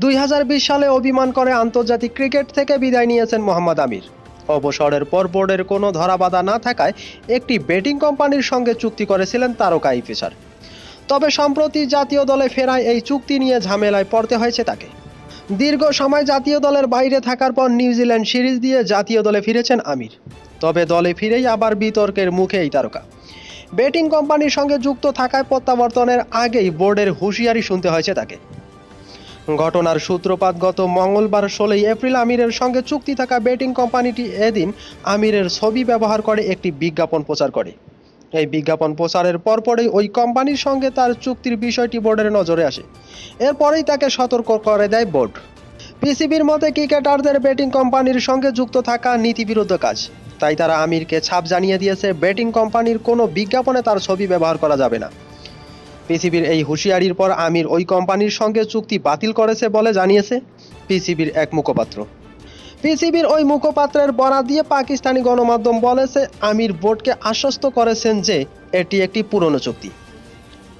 দুই হাজার বিশ সালে অভিমান করে আন্তর্জাতিক ক্রিকেট থেকে বিদায় নিয়েছেন মোহাম্মদ আমির। অবসরের পর বোর্ডের কোনো ধরাবাধা না থাকায় একটি বেটিং কোম্পানির সঙ্গে চুক্তি করেছিলেন তারকা এই পেসার তবে সম্প্রতি জাতীয় দলে ফেরায় এই চুক্তি নিয়ে ঝামেলায় পড়তে হয়েছে তাকে। দীর্ঘ সময় জাতীয় দলের বাইরে থাকার পর নিউজিল্যান্ড সিরিজ দিয়ে জাতীয় দলে ফিরেছেন আমির। তবে দলে ফিরেই আবার বিতর্কের মুখে এই তারকা। বেটিং কোম্পানির সঙ্গে যুক্ত থাকায় প্রত্যাবর্তনের আগেই বোর্ডের হুঁশিয়ারি শুনতে হয়েছে তাকে। ঘটনার সূত্রপাত গত মঙ্গলবার ষোলোই এপ্রিল আমিরের সঙ্গে চুক্তি থাকা বেটিং কোম্পানিটি এদিন আমিরের ছবি ব্যবহার করে একটি বিজ্ঞাপন প্রচার করে। এই বিজ্ঞাপন প্রচারের পরপরই ওই কোম্পানির সঙ্গে তার চুক্তির বিষয়টি বোর্ডের নজরে আসে। এরপরেই তাকে সতর্ক করে দেয় বোর্ড। পিসিবির মতে ক্রিকেটারদের বেটিং কোম্পানির সঙ্গে যুক্ত থাকা নীতিবিরুদ্ধ কাজ। তাই তারা আমিরকে ছাপ জানিয়ে দিয়েছে, বেটিং কোম্পানির কোনো বিজ্ঞাপনে তার ছবি ব্যবহার করা যাবে না। পিসিবির এই হুঁশিয়ারির পর আমির ওই কোম্পানির সঙ্গে চুক্তি বাতিল করেছে বলে জানিয়েছে পিসিবির এক মুখপাত্র। পিসিবির ওই মুখপাত্রের বরাত দিয়ে পাকিস্তানি গণমাধ্যম বলেছে, আমির বোর্ডকে আশ্বস্ত করেছেন যে এটি একটি পুরনো চুক্তি।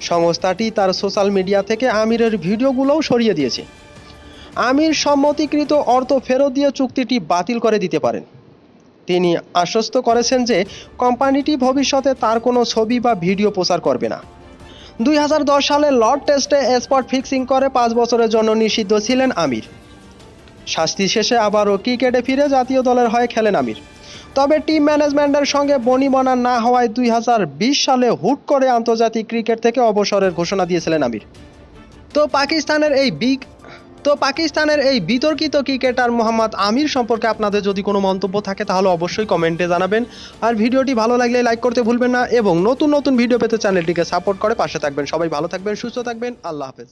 সংস্থাটি তার সোশ্যাল মিডিয়া থেকে আমিরের ভিডিওগুলোও সরিয়ে দিয়েছে। আমির সম্মতিকৃত অর্থ ফেরত দিয়ে চুক্তিটি বাতিল করে দিতে পারেন। তিনি আশ্বস্ত করেছেন যে কোম্পানিটি ভবিষ্যতে তার কোনো ছবি বা ভিডিও প্রচার করবে না। দুই হাজার দশ সালে লর্ড টেস্টে স্পট ফিক্সিং করে পাঁচ বছরের জন্য নিষিদ্ধ ছিলেন আমির। শাস্তি শেষে আবারও ক্রিকেটে ফিরে জাতীয় দলের হয়ে খেলেন আমির। তবে টিম ম্যানেজমেন্টের সঙ্গে বনিবনা না হওয়ায় দুই হাজার বিশ সালে হুট করে আন্তর্জাতিক ক্রিকেট থেকে অবসরের ঘোষণা দিয়েছিলেন আমির। তো পাকিস্তানের এই বিগ তো পাকিস্তানের এই বিতর্কিত ক্রিকেটার মোহাম্মদ আমির সম্পর্কে আপনাদের যদি কোনো মন্তব্য থাকে, তাহলে অবশ্যই কমেন্টে জানাবেন। আর ভিডিওটি ভালো লাগলে লাইক করতে ভুলবেন না, এবং নতুন নতুন ভিডিও পেতে চ্যানেলটিকে সাপোর্ট করে পাশে থাকবেন। সবাই ভালো থাকবেন, সুস্থ থাকবেন, আল্লাহ হাফেজ।